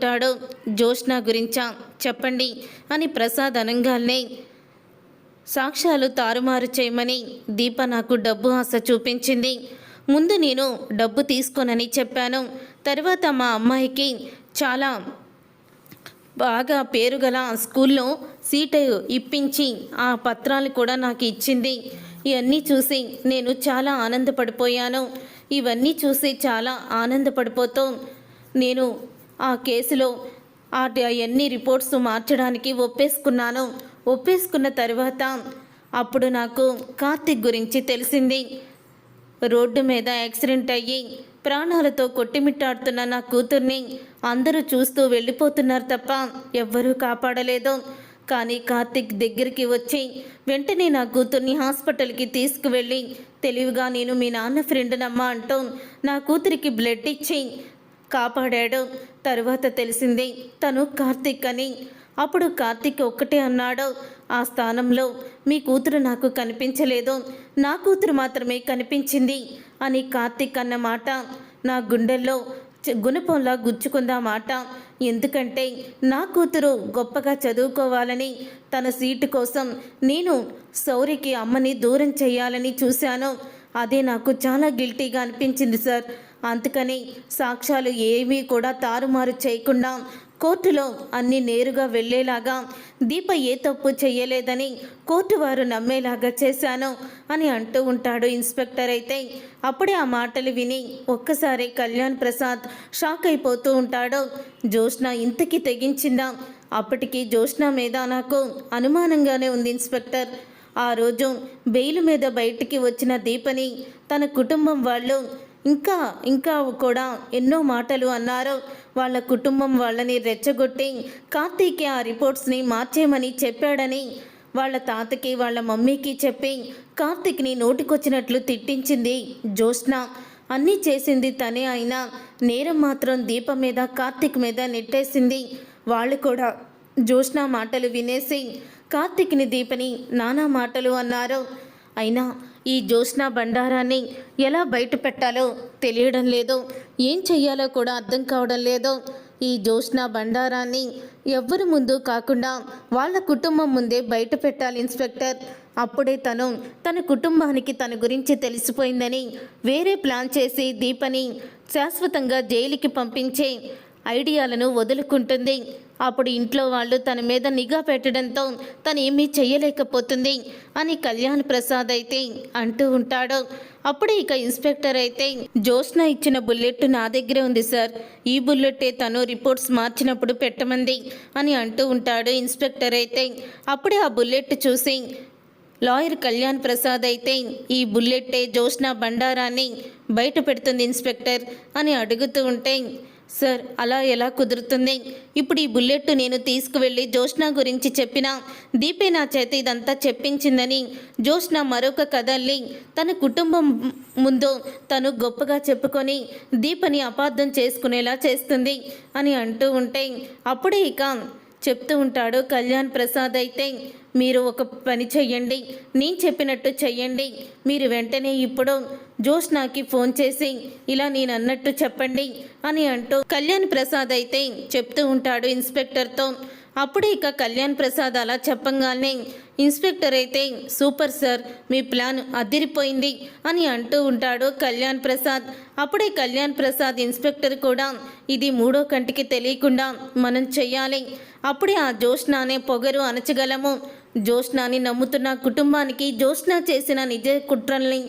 ఉంటాడో జోష్న గురించా? చెప్పండి అని ప్రసాద్ అనంగాల్నే సాక్ష్యాలు తారుమారు చేయమని దీప నాకు డబ్బు ఆశ చూపించింది. ముందు నేను డబ్బు తీసుకోనని చెప్పాను. తర్వాత మా అమ్మాయికి చాలా బాగా పేరుగల స్కూల్లో సీటు ఇప్పించి ఆ పత్రాలు కూడా నాకు ఇచ్చింది. ఇవన్నీ చూసి నేను చాలా ఆనందపడిపోయాను. ఇవన్నీ చూసి చాలా ఆనందపడిపోతూ నేను ఆ కేసులో అవన్నీ రిపోర్ట్స్ మార్చడానికి ఒప్పేసుకున్నాను. ఒప్పేసుకున్న తర్వాత అప్పుడు నాకు కార్తిక్ గురించి తెలిసింది. రోడ్డు మీద యాక్సిడెంట్ అయ్యి ప్రాణాలతో కొట్టిమిట్టాడుతున్న నా కూతుర్ని అందరూ చూస్తూ వెళ్ళిపోతున్నారు తప్ప ఎవ్వరూ కాపాడలేదు. కానీ కార్తిక్ దగ్గరికి వచ్చి వెంటనే నా కూతుర్ని హాస్పిటల్కి తీసుకువెళ్ళి తెలివిగా నేను మీ నాన్న ఫ్రెండ్నమ్మా అంటూ నా కూతురికి బ్లడ్ ఇచ్చి కాపాడాడు. తరువాత తెలిసింది తను కార్తిక్ అని అప్పుడు కార్తిక్ ఒక్కటే అన్నాడు ఆ స్థానంలో మీ కూతురు నాకు కనిపించలేదు. నా కూతురు మాత్రమే కనిపించింది అని కార్తిక్ అన్న మాట. నా గుండెల్లో చ- గుణపంలా గుచ్చుకుందా మాట. ఎందుకంటే నా కూతురు గొప్పగా చదువుకోవాలని తన సీటు కోసం నేను సౌరికి అమ్మని దూరం చేయాలని చూశాను. అదే నాకు చాలా గిల్టీగా అనిపించింది సార్. అందుకని సాక్ష్యాలు ఏమీ కూడా తారుమారు చేయకుండా కోర్టులో అన్ని నేరుగా వెళ్ళేలాగా దీప ఏ తప్పు చేయలేదని కోర్టు వారు నమ్మేలాగా చేశాను అని అంటూ ఉంటాడు ఇన్స్పెక్టర్ అయితే. అప్పుడే ఆ మాటలు విని ఒక్కసారి కళ్యాణ్ ప్రసాద్ షాక్ అయిపోతూ ఉంటాడు. జోష్న ఇంతకీ తెగించిందా? అప్పటికి జోష్న మీద నాకు అనుమానంగానే ఉంది ఇన్స్పెక్టర్. ఆ రోజు బెయిల్ మీద బయటికి వచ్చిన దీపని తన కుటుంబం వాళ్ళు ఇంకా ఇంకా కూడా ఎన్నో మాటలు అన్నారు. వాళ్ళ కుటుంబం వాళ్ళని రెచ్చగొట్టి కార్తీకి ఆ రిపోర్ట్స్ని మార్చేయమని చెప్పాడని వాళ్ళ తాతకి వాళ్ళ మమ్మీకి చెప్పి కార్తీక్ని నోటికొచ్చినట్లు తిట్టించింది జ్యోత్స్న. అన్నీ చేసింది తనే అయినా నేరం మాత్రం దీప మీద కార్తీక్ మీద నెట్టేసింది వాళ్ళు కూడా. జ్యోత్స్న మాటలు వినేసి కార్తీక్ని దీపని నానా మాటలు అన్నారు. అయినా ఈ జ్యోత్స్న బండారాన్ని ఎలా బయట పెట్టాలో తెలియడం లేదు. ఏం చెయ్యాలో కూడా అర్థం కావడం లేదు. ఈ జ్యోత్స్న బండారాన్ని ఎవ్వరి ముందు కాకుండా వాళ్ళ కుటుంబం ముందే బయట పెట్టాలి ఇన్స్పెక్టర్. అప్పుడే తను తన కుటుంబానికి తన గురించి తెలిసిపోయిందని వేరే ప్లాన్ చేసి దీపని శాశ్వతంగా జైలుకి పంపించే ఐడియాలను వదులుకుంటుంది. అప్పుడు ఇంట్లో వాళ్ళు తన మీద నిఘా పెట్టడంతో తను ఏమీ చెయ్యలేకపోతుంది అని కళ్యాణ్ ప్రసాద్ అయితే అంటూ ఉంటాడు. అప్పుడే ఇక ఇన్స్పెక్టర్ అయితే జోష్న ఇచ్చిన బుల్లెట్ నా దగ్గరే ఉంది సార్. ఈ బుల్లెట్టే తను రిపోర్ట్స్ మార్చినప్పుడు పెట్టమంది అని అంటూ ఉంటాడు ఇన్స్పెక్టర్ అయితే. అప్పుడే ఆ బుల్లెట్ చూసి లాయర్ కళ్యాణ్ ప్రసాద్ అయితే ఈ బుల్లెట్టే జోష్న బండారాన్ని బయట పెడుతుంది ఇన్స్పెక్టర్ అని అడుగుతూ ఉంటే సార్ అలా ఎలా కుదురుతుంది? ఇప్పుడు ఈ బుల్లెట్ నేను తీసుకువెళ్ళి జోష్న గురించి చెప్పిన. దీపే నా చేత ఇదంతా చెప్పించిందని. జోష్న మరొక కథల్ని తన కుటుంబం ముందు తను గొప్పగా చెప్పుకొని దీపని అపార్థం చేసుకునేలా చేస్తుంది అని అంటూ ఉంటే అప్పుడే ఇక చెప్తూ ఉంటాడు కళ్యాణ్ ప్రసాద్ అయితే మీరు ఒక పని చెయ్యండి నేను చెప్పినట్టు చెయ్యండి మీరు వెంటనే ఇప్పుడు జోష్నాకి ఫోన్ చేసి ఇలా నేను అన్నట్టు చెప్పండి అని అంటూ కళ్యాణ్ ప్రసాద్ అయితే చెప్తూ ఉంటాడు ఇన్స్పెక్టర్తో. అప్పుడే ఇక కళ్యాణ్ ప్రసాద్ అలా చెప్పంగానే ఇన్స్పెక్టర్ అయితే సూపర్ సార్ మీ ప్లాన్ అదిరిపోయింది అని అంటూ ఉంటాడు కళ్యాణ్ ప్రసాద్. అప్పుడే కళ్యాణ్ ప్రసాద్ ఇన్స్పెక్టర్ కూడా ఇది మూడో కంటికి తెలియకుండా మనం చెయ్యాలి అప్పుడే ఆ జోష్నానే పొగరు అణచగలము. జ్యోష్నాని నమ్ముతున్న కుటుంబానికి జోష్నా చేసిన నిజ కుట్రల్ని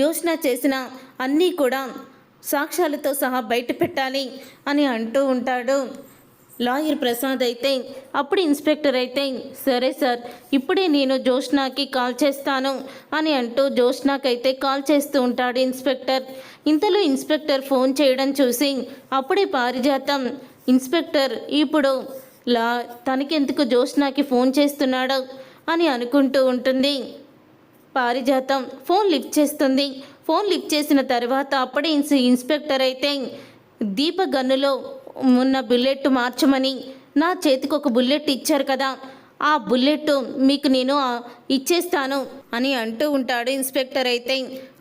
జోష్నా చేసిన అన్నీ కూడా సాక్ష్యాలతో సహా బయట పెట్టాలి అని అంటూ ఉంటాడు. లాయర్ ప్రసాద్ అయితే అప్పుడు ఇన్స్పెక్టర్ అయితే సరే సార్ ఇప్పుడే నేను జోష్నాకి కాల్ చేస్తాను అని అంటూ జోష్నాకైతే కాల్ చేస్తూ ఉంటాడు ఇన్స్పెక్టర్. ఇంతలో ఇన్స్పెక్టర్ ఫోన్ చేయడం చూసి అప్పుడే పారిజాతం ఇన్స్పెక్టర్ ఇప్పుడు లా తనకెందుకు జోష్నాకి ఫోన్ చేస్తున్నాడు అని అనుకుంటూ ఉంటుంది. పారిజాతం ఫోన్ లిఫ్ట్ చేస్తుంది. ఫోన్ లిఫ్ట్ చేసిన తర్వాత అప్పుడే ఇన్స్ ఇన్స్పెక్టర్ అయితే దీప గన్నులో ఉన్న బుల్లెట్ మార్చమని నా చేతికి ఒక బుల్లెట్ ఇచ్చారు కదా ఆ బుల్లెట్ మీకు నేను ఇచ్చేస్తాను అని అంటూ ఉంటాడు ఇన్స్పెక్టర్ అయితే.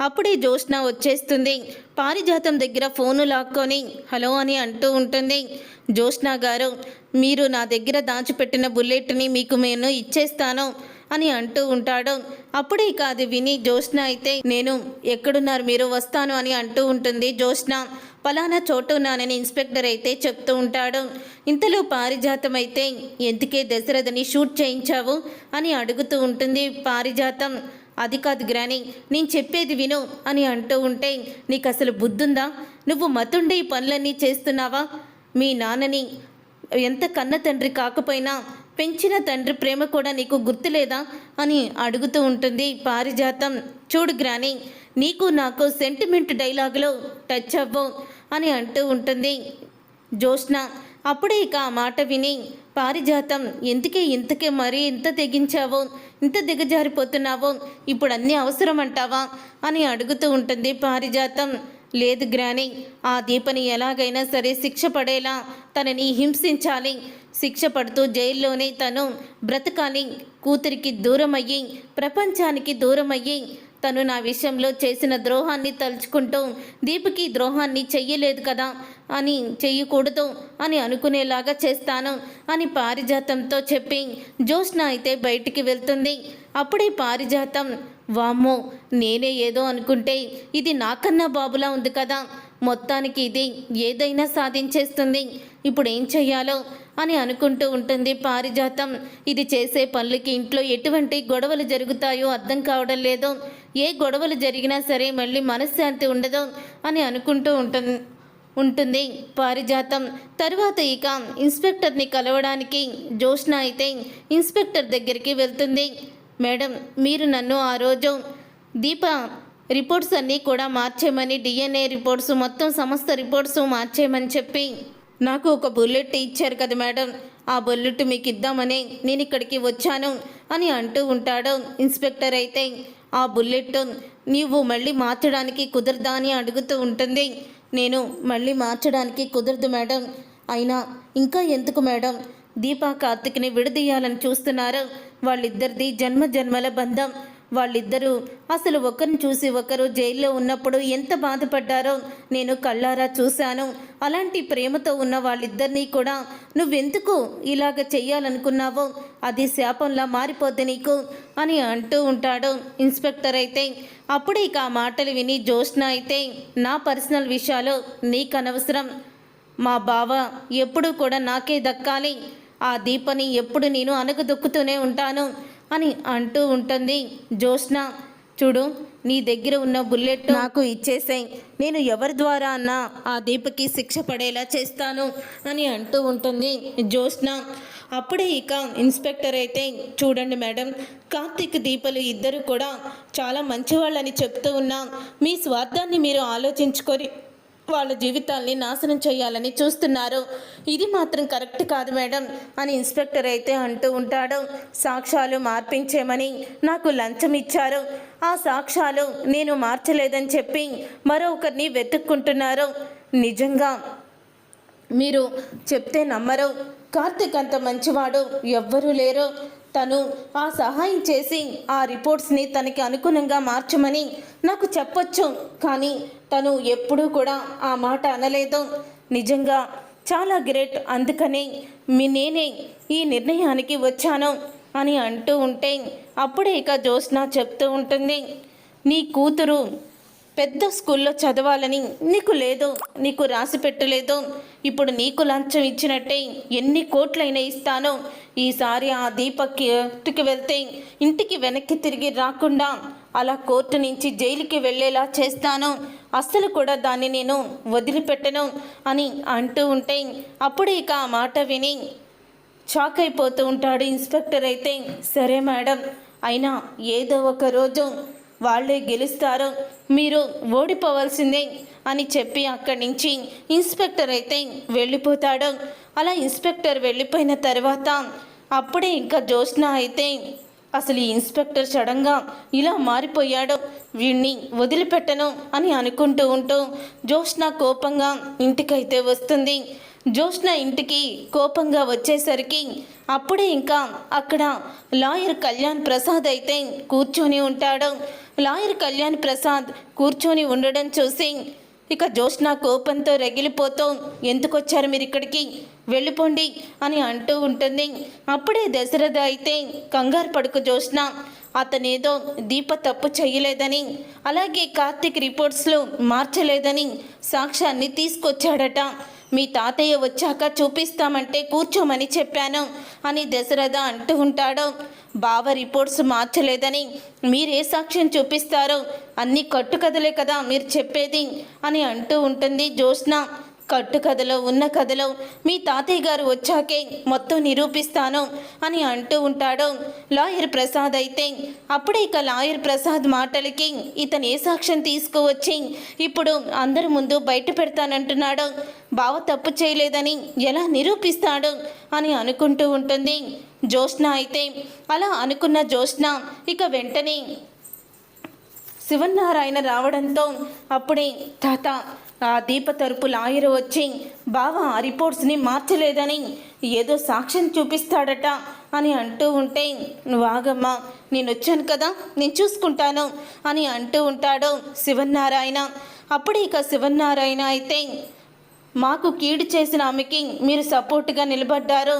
అప్పుడే జోష్న వచ్చేస్తుంది. పారిజాతం దగ్గర ఫోను లాక్కొని హలో అని అంటూ ఉంటుంది. జోష్న గారు మీరు నా దగ్గర దాచిపెట్టిన బుల్లెట్ని మీకు నేను ఇచ్చేస్తాను అని అంటూ ఉంటాడు. అప్పుడే ఇక అది విని జోష్న అయితే నేను ఎక్కడున్నారు? మీరు వస్తాను అని అంటూ ఉంటుంది జోష్న పలానా చోటు ఉన్నానని ఇన్స్పెక్టర్ అయితే చెప్తూ ఉంటాడు. ఇంతలో పారిజాతం అయితే ఎందుకే దశరథని షూట్ చేయించావు? అని అడుగుతూ ఉంటుంది పారిజాతం. అది కాదు గ్రాని నేను చెప్పేది విను అని అంటూ ఉంటే నీకు అసలు బుద్ధుందా? నువ్వు మతుండే ఈ పనులన్నీ చేస్తున్నావా? మీ నాన్నని ఎంత కన్న తండ్రి కాకపోయినా పెంచిన తండ్రి ప్రేమ కూడా నీకు గుర్తులేదా అని అడుగుతూ ఉంటుంది పారిజాతం. చూడు గ్రాని నీకు నాకు సెంటిమెంట్ డైలాగులో టచ్ అవ్వవు అని అంటూ ఉంటుంది జోష్న అప్పుడే ఇక ఆ మాట విని పారిజాతం ఎందుకే ఇంతకే మరీ ఇంత తెగించావో? ఇంత దిగజారిపోతున్నావో? ఇప్పుడు అన్నీ అవసరం అంటావా? అని అడుగుతూ ఉంటుంది పారిజాతం. లేదు గ్రాని ఆ దీపని ఎలాగైనా సరే శిక్ష పడేలా తనని హింసించాలి. శిక్ష పడుతూ జైల్లోనే తను బ్రతకాలి. కూతురికి దూరమయ్యి ప్రపంచానికి దూరమయ్యి తను నా విషయంలో చేసిన ద్రోహాన్ని తలుచుకుంటూ దీపకి ద్రోహాన్ని చెయ్యలేదు కదా అని చెయ్యకూడదు అని అనుకునేలాగా చేస్తాను అని పారిజాతంతో చెప్పి జోష్న అయితే బయటికి వెళ్తుంది. అప్పుడే పారిజాతం వామ్మో నేనే ఏదో అనుకుంటే ఇది నాకన్నా బాబులా ఉంది కదా. మొత్తానికి ఇది ఏదైనా సాధించేస్తుంది. ఇప్పుడు ఏం చెయ్యాలో అని అనుకుంటూ ఉంటుంది పారిజాతం. ఇది చేసే పనులకి ఇంట్లో ఎటువంటి గొడవలు జరుగుతాయో అర్థం కావడం లేదు. ఏ గొడవలు జరిగినా సరే మళ్ళీ మనశ్శాంతి ఉండదు అని అనుకుంటూ ఉంటుంది ఉంటుంది పారిజాతం. తరువాత ఇక ఇన్స్పెక్టర్ని కలవడానికి జోష్న అయితే ఇన్స్పెక్టర్ దగ్గరికి వెళ్తుంది. మేడం మీరు నన్ను ఆ రోజు దీప రిపోర్ట్స్ అన్నీ కూడా మార్చేయమని డిఎన్ఏ రిపోర్ట్స్ మొత్తం సమస్త రిపోర్ట్స్ మార్చేయమని చెప్పి నాకు ఒక బుల్లెట్ ఇచ్చారు కదా మేడం. ఆ బుల్లెట్ మీకు ఇద్దామని నేను ఇక్కడికి వచ్చాను అని అంటూ ఉంటాడు ఇన్స్పెక్టర్ అయితే. ఆ బుల్లెట్ నీవు మళ్ళీ మార్చడానికి కుదరదా అని అడుగుతూ ఉంటుంది. నేను మళ్ళీ మార్చడానికి కుదరదు మేడం. అయినా ఇంకా ఎందుకు మేడం? దీపా కార్తిక్ని విడదీయాలని చూస్తున్నారు. వాళ్ళిద్దరిది జన్మ జన్మల బంధం. వాళ్ళిద్దరూ అసలు ఒకరిని చూసి ఒకరు జైల్లో ఉన్నప్పుడు ఎంత బాధపడ్డారో నేను కళ్ళారా చూశాను. అలాంటి ప్రేమతో ఉన్న వాళ్ళిద్దరినీ కూడా నువ్వెందుకు ఇలాగ చెయ్యాలనుకున్నావో అది శాపంలా మారిపోద్ది నీకు అని అంటూ ఉంటాడు ఇన్స్పెక్టర్ అయితే. అప్పుడే ఇక ఆ మాటలు విని జోష్న అయితే నా పర్సనల్ విషయాలు నీకు అనవసరం మా బావ ఎప్పుడూ కూడా నాకే దక్కాలి. ఆ దీపని ఎప్పుడు నేను అనగదొక్కుతూనే ఉంటాను అని అంటూ ఉంటుంది జ్యోత్స్న. చూడు నీ దగ్గర ఉన్న బుల్లెట్ నాకు ఇచ్చేసాయి. నేను ఎవరి ద్వారా అన్నా ఆ దీపకి శిక్ష పడేలా చేస్తాను అని అంటూ ఉంటుంది జ్యోత్స్న. అప్పుడే ఇక ఇన్స్పెక్టర్ అయితే చూడండి మేడం కార్తీక్ దీపలు ఇద్దరు కూడా చాలా మంచివాళ్ళని చెప్తూ ఉన్నా. మీ స్వార్థాన్ని మీరు ఆలోచించుకొని వాళ్ళ జీవితాల్ని నాశనం చేయాలని చూస్తున్నారు. ఇది మాత్రం కరెక్ట్ కాదు మేడం అని ఇన్స్పెక్టర్ అయితే అంటూ ఉంటాడు. సాక్ష్యాలు మార్పించేమని నాకు లంచం ఇచ్చారు. ఆ సాక్ష్యాలు నేను మార్చలేదని చెప్పి మరొకరిని వెతుక్కుంటున్నారు. నిజంగా మీరు చెప్తే నమ్మరు. కార్తిక్ అంత మంచివాడు ఎవ్వరూ లేరు. తను ఆ సహాయం చేసి ఆ రిపోర్ట్స్ని తనకి అనుగుణంగా మార్చమని నాకు చెప్పొచ్చు. కానీ తను ఎప్పుడూ కూడా ఆ మాట అనలేదు. నిజంగా చాలా గ్రేట్. అందుకనే మీ నేనే ఈ నిర్ణయానికి వచ్చాను అని అంటూ ఉంటే అప్పుడే ఇక జ్యోత్స్న చెప్తూ ఉంటుంది. నీ కూతురు పెద్ద స్కూల్లో చదవాలని నీకు లేదు నీకు రాసి పెట్టలేదు. ఇప్పుడు నీకు లంచం ఇచ్చినట్టే ఎన్ని కోట్లైనా ఇస్తానో. ఈసారి ఆ దీపక్కి వెళ్తే ఇంటికి వెనక్కి తిరిగి రాకుండా అలా కోర్టు నుంచి జైలుకి వెళ్ళేలా చేస్తాను. అస్సలు కూడా దాన్ని నేను వదిలిపెట్టను అని అంటూ ఉంటే అప్పుడే ఇక ఆ మాట విని షాక్ అయిపోతూ ఉంటాడు ఇన్స్పెక్టర్ అయితే. సరే మేడం అయినా ఏదో ఒక రోజు వాళ్ళే గెలుస్తారు మీరు ఓడిపోవాల్సిందే అని చెప్పి అక్కడి నుంచి ఇన్స్పెక్టర్ అయితే వెళ్ళిపోతాడు. అలా ఇన్స్పెక్టర్ వెళ్ళిపోయిన తర్వాత అప్పుడే ఇంకా జ్యోత్స్న అయితే అసలు ఈ ఇన్స్పెక్టర్ సడన్గా ఇలా మారిపోయాడు వీణ్ణి వదిలిపెట్టను అని అనుకుంటూ ఉంటూ జ్యోత్స్న కోపంగా ఇంటికైతే వస్తుంది. జ్యోత్స్న ఇంటికి కోపంగా వచ్చేసరికి అప్పుడే ఇంకా అక్కడ లాయర్ కళ్యాణ్ ప్రసాద్ అయితే కూర్చొని ఉంటాడు. లాయర్ కళ్యాణ్ ప్రసాద్ కూర్చొని ఉండడం చూసి ఇక జ్యోత్స్న కోపంతో రగిలిపోతూ ఎందుకు వచ్చారు మీరు ఇక్కడికి? వెళ్ళిపోండి అని అంటూ ఉంటుంది. అప్పుడే దశరథ అయితే కంగారు పడుకు జ్యోత్స్న అతనేదో దీప తప్పు చేయలేదని అలాగే కార్తీక్ రిపోర్ట్స్లో మార్చలేదని సాక్ష్యాన్ని తీసుకొచ్చాడట. మీ తాతయ్య వచ్చాక చూపిస్తామంటే కూర్చోమని చెప్పాను అని దశరథ అంటూ ఉంటాడు. బావ రిపోర్ట్స్ మార్చలేదని మీరే సాక్ష్యం చూపిస్తారో అన్ని కట్టుకథలే కదా మీరు చెప్పేది అని అంటూ ఉంటుంది జ్యోత్స్న. కట్టు కథలో ఉన్న కథలో మీ తాతయ్య గారు వచ్చాకే మొత్తం నిరూపిస్తాను అని అంటూ ఉంటాడు. లాయర్ ప్రసాద్ అయితే అప్పుడే ఇక లాయర్ ప్రసాద్ మాటలకి ఇతను ఏ సాక్ష్యం తీసుకువచ్చి ఇప్పుడు అందరి ముందు బయట పెడతానంటున్నాడు. బావ తప్పు చేయలేదని ఎలా నిరూపిస్తాడు? అని అనుకుంటూ ఉంటుంది జ్యోత్స్న అయితే. అలా అనుకున్న జ్యోత్స్న ఇక వెంటనే శివనారాయణ రావడంతో అప్పుడే తాత ఆ దీప తరపు లాయర్ వచ్చి బావ ఆ రిపోర్ట్స్ని మార్చలేదని ఏదో సాక్ష్యం చూపిస్తాడట అని అంటూ ఉంటే వాగమ్మా నేను వచ్చాను కదా నేను చూసుకుంటాను అని అంటూ ఉంటాడు శివన్నారాయణ. అప్పుడు ఇక శివన్నారాయణ అయితే మాకు కీడు చేసిన ఆమెకి మీరు సపోర్ట్గా నిలబడ్డారు.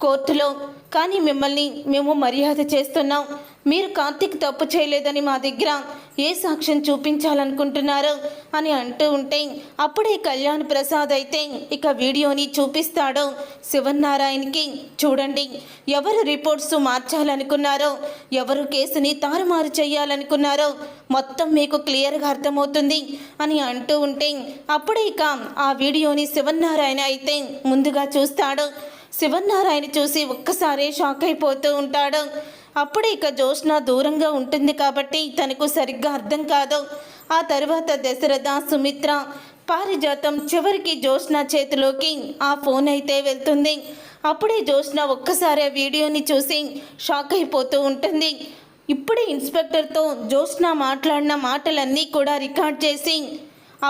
కోర్టులో. కానీ మిమ్మల్ని మేము మర్యాద చేస్తున్నాం. మీరు కార్తీక్ తప్పు చేయలేదని మా దగ్గర ఏ సాక్ష్యం చూపించాలనుకుంటున్నారు అని అంటూ ఉంటే అప్పుడే కళ్యాణ్ ప్రసాద్ అయితే ఇక వీడియోని చూపిస్తాడు శివన్నారాయణకి చూడండి. ఎవరు రిపోర్ట్స్ మార్చాలనుకున్నారో ఎవరు కేసుని తారుమారు చేయాలనుకున్నారో మొత్తం మీకు క్లియర్గా అర్థమవుతుంది అని అంటూ ఉంటే అప్పుడే ఇక ఆ వీడియోని శివన్నారాయణ అయితే ముందుగా చూస్తాడు. శివనారాయణ చూసి ఒక్కసారే షాక్ అయిపోతూ ఉంటాడు. అప్పుడే ఇక జోష్న దూరంగా ఉంటుంది కాబట్టి తనకు సరిగ్గా అర్థం కాదు. ఆ తర్వాత దశరథ సుమిత్ర పారిజాతం చివరికి జోష్న చేతిలోకి ఆ ఫోన్ అయితే వెళ్తుంది. అప్పుడే జోష్న ఒక్కసారి ఆ వీడియోని చూసి షాక్ అయిపోతూ ఉంటుంది. ఇప్పుడే ఇన్స్పెక్టర్తో జోష్న మాట్లాడిన మాటలన్నీ కూడా రికార్డ్ చేసి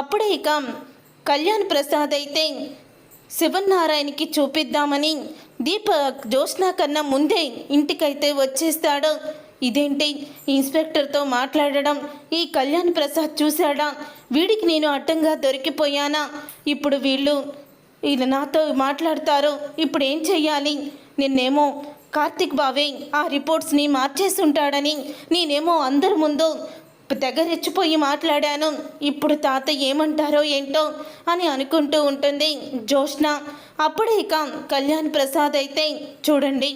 అప్పుడే ఇక కళ్యాణ్ ప్రసాద్ అయితే శివనారాయణకి చూపిద్దామని దీప జ్యోత్స్న కన్నా ముందే ఇంటికైతే వచ్చేస్తాడు. ఇదేంటి? ఇన్స్పెక్టర్తో మాట్లాడడం ఈ కళ్యాణ్ ప్రసాద్ చూశాడా? వీడికి నేను అడ్డంగా దొరికిపోయానా? ఇప్పుడు వీళ్ళు వీళ్ళు నాతో మాట్లాడతారు. ఇప్పుడు ఏం చెయ్యాలి? నిన్నేమో కార్తిక్ బావే ఆ రిపోర్ట్స్ని మార్చేసి ఉంటాడని నేనేమో అందరి ముందు తెగ రెచ్చిపోయి మాట్లాడాను. ఇప్పుడు తాత ఏమంటారో ఏంటో అని అనుకుంటూ ఉంటుంది జోష్న అప్పుడే ఇక కళ్యాణ్ ప్రసాద్ అయితే చూడండి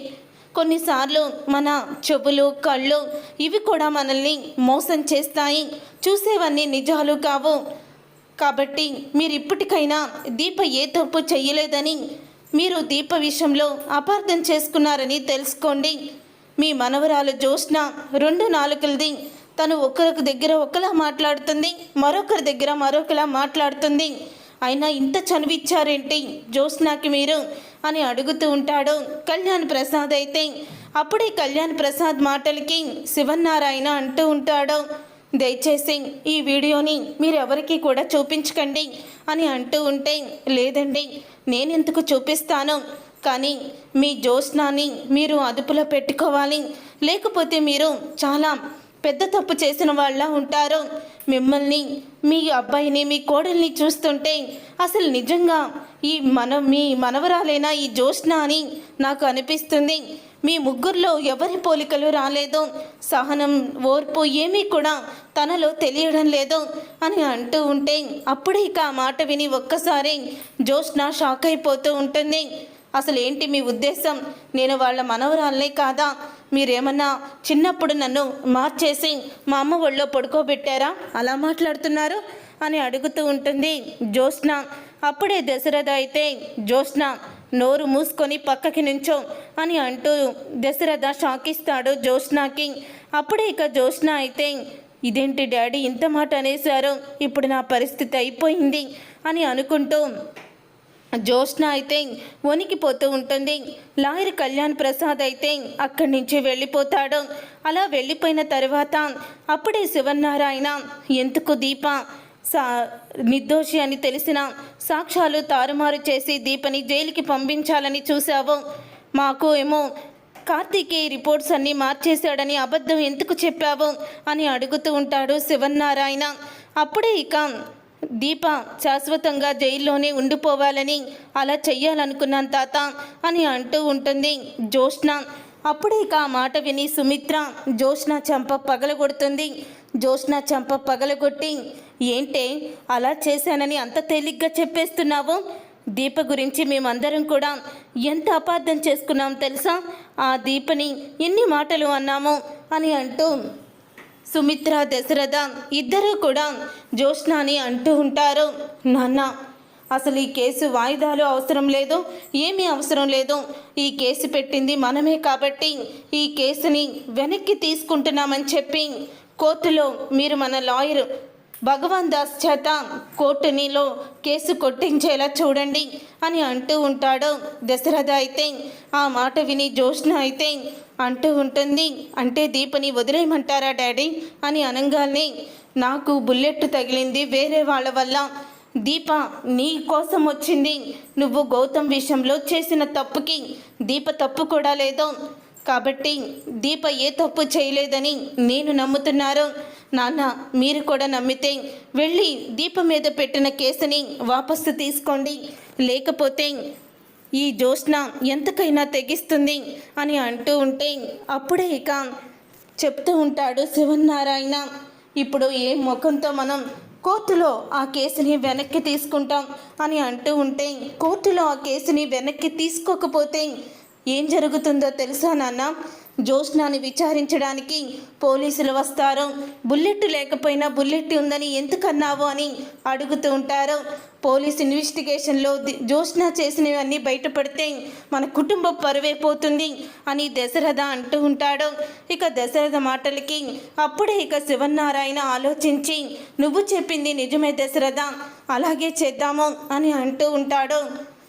కొన్నిసార్లు మన చెవులు కళ్ళు ఇవి కూడా మనల్ని మోసం చేస్తాయి. చూసేవన్నీ నిజాలు కావు. కాబట్టి మీరు ఇప్పటికైనా దీప ఏ తప్పు చేయలేదని మీరు దీప విషయంలో అపార్థం చేసుకున్నారని తెలుసుకోండి. మీ మనవరాలు జోష్న రెండు నాలుకలది తను ఒకరికి దగ్గర ఒకలా మాట్లాడుతుంది మరొకరి దగ్గర మరొకలా మాట్లాడుతుంది. అయినా ఇంత చనువిచ్చారేంటి? జ్యోత్స్నాకి మీరు? అని అడుగుతూ ఉంటాడు కళ్యాణ్ ప్రసాద్ అయితే. అప్పుడే కళ్యాణ్ ప్రసాద్ మాటలకి శివనారాయణ అంటూ ఉంటాడు. దయచేసి ఈ వీడియోని మీరు ఎవరికీ కూడా చూపించకండి అని అంటూ ఉంటే లేదండి నేనెందుకు చూపిస్తాను? కానీ మీ జ్యోత్స్నాన్ని మీరు అదుపులో పెట్టుకోవాలి. లేకపోతే మీరు చాలా పెద్ద తప్పు చేసిన వాళ్ళ ఉంటారు. మిమ్మల్ని మీ అబ్బాయిని మీ కోడల్ని చూస్తుంటే అసలు నిజంగా ఈ మన మీ మనవరాలైనా ఈ జ్యోత్స్న అని నాకు అనిపిస్తుంది. మీ ముగ్గురులో ఎవరి పోలికలు రాలేదు. సహనం ఓర్పు ఏమీ కూడా తనలో తెలియడం లేదు అని అంటూ ఉంటే అప్పుడే ఇక ఆ మాట విని ఒక్కసారి జ్యోత్స్న షాక్ అయిపోతూ ఉంటుంది. అసలు ఏంటి మీ ఉద్దేశం? నేను వాళ్ళ మనవరాలనే కాదా? మీరేమన్నా చిన్నప్పుడు నన్ను మార్చేసి మా అమ్మ ఒళ్ళో పడుకోబెట్టారా? అలా మాట్లాడుతున్నారు అని అడుగుతూ ఉంటుంది జ్యోత్స్న. అప్పుడే దశరథ అయితే జ్యోత్స్న నోరు మూసుకొని పక్కకి నుంచో అని అంటూ దశరథ షాకిస్తాడు జ్యోత్స్నాకి. అప్పుడే ఇక జ్యోత్స్న అయితే ఇదేంటి డాడీ ఇంత మాట అనేశారు? ఇప్పుడు నా పరిస్థితి అయిపోయింది అని అనుకుంటూ జ్యోత్స్న అయితే వణికిపోతూ ఉంటుంది. లాయర్ కళ్యాణ్ ప్రసాద్ అయితే అక్కడి నుంచి వెళ్ళిపోతాడు. అలా వెళ్ళిపోయిన తర్వాత అప్పుడే శివనారాయణ ఎందుకు దీప? సా నిర్దోషి అని తెలిసిన సాక్ష్యాలు తారుమారు చేసి దీపని జైలుకి పంపించాలని చూసావు మాకు ఏమో కార్తీకేయ రిపోర్ట్స్ అన్నీ మార్చేశాడని అబద్ధం ఎందుకు చెప్పావు? అని అడుగుతూ ఉంటాడు శివన్నారాయణ. అప్పుడే ఇక దీప శాశ్వతంగా జైల్లోనే ఉండిపోవాలని అలా చెయ్యాలనుకున్నాను తాత అని అంటూ ఉంటుంది జోష్న అప్పుడే ఇక ఆ మాట విని సుమిత్ర జోష్న చంప పగలగొడుతుంది. జోష్న చంప పగలగొట్టి ఏంటే అలా చేశానని అంత తేలిగ్గా చెప్పేస్తున్నావు? దీప గురించి మేమందరం కూడా ఎంత అపార్థం చేసుకున్నాం తెలుసా? ఆ దీపని ఎన్ని మాటలు అన్నాము అని అంటూ సుమిత్ర దశరథ ఇద్దరూ కూడా జ్యోష్నాని అంటూ ఉంటారు. నాన్న అసలు ఈ కేసు వాయిదాలు అవసరం లేదు. ఏమీ అవసరం లేదు. ఈ కేసు పెట్టింది మనమే కాబట్టి ఈ కేసుని వెనక్కి తీసుకుంటున్నామని చెప్పి కోర్టులో మీరు మన లాయర్ భగవాన్ దాస్ చేత కోర్టునిలో కేసు కొట్టించేలా చూడండి అని అంటూ ఉంటాడు. దశరథ అయితే ఆ మాట విని జోష్ణ అయితే అంటూ ఉంటుంది. అంటే దీపని వదిలేయమంటారా డాడీ అని అనగానే నాకు బుల్లెట్ తగిలింది వేరే వాళ్ళ వల్ల. దీప నీ కోసం వచ్చింది. నువ్వు గౌతమ్ విషయంలో చేసిన తప్పుకి దీప తప్పు కూడా లేదు. కాబట్టి దీప ఏ తప్పు చేయలేదని నేను నమ్ముతున్నారు నాన్న మీరు కూడా నమ్మితే వెళ్ళి దీప మీద పెట్టిన కేసుని వాపసు తీసుకోండి. లేకపోతే ఈ జోష్న ఎంతకైనా తెగిస్తుంది అని అంటూ ఉంటే అప్పుడే ఇక చెప్తూ ఉంటాడు శివనారాయణ ఇప్పుడు ఏ ముఖంతో మనం కోర్టులో ఆ కేసుని వెనక్కి తీసుకుంటాం అని అంటూ ఉంటే కోర్టులో ఆ కేసుని వెనక్కి తీసుకోకపోతే ఏం జరుగుతుందో తెలుసా నాన్న? జ్యోత్స్నాన్ని విచారించడానికి పోలీసులు వస్తారు. బుల్లెట్ లేకపోయినా బుల్లెట్ ఉందని ఎందుకన్నావు అని అడుగుతూ ఉంటారు. పోలీస్ ఇన్వెస్టిగేషన్లో ది- చేసినవన్నీ బయటపడితే మన కుటుంబం పరువైపోతుంది అని దశరథ అంటూ ఉంటాడు. ఇక దశరథ మాటలకి అప్పుడే ఇక శివనారాయణ ఆలోచించి నువ్వు చెప్పింది నిజమే దశరథ అలాగే చేద్దాము అని అంటూ ఉంటాడు.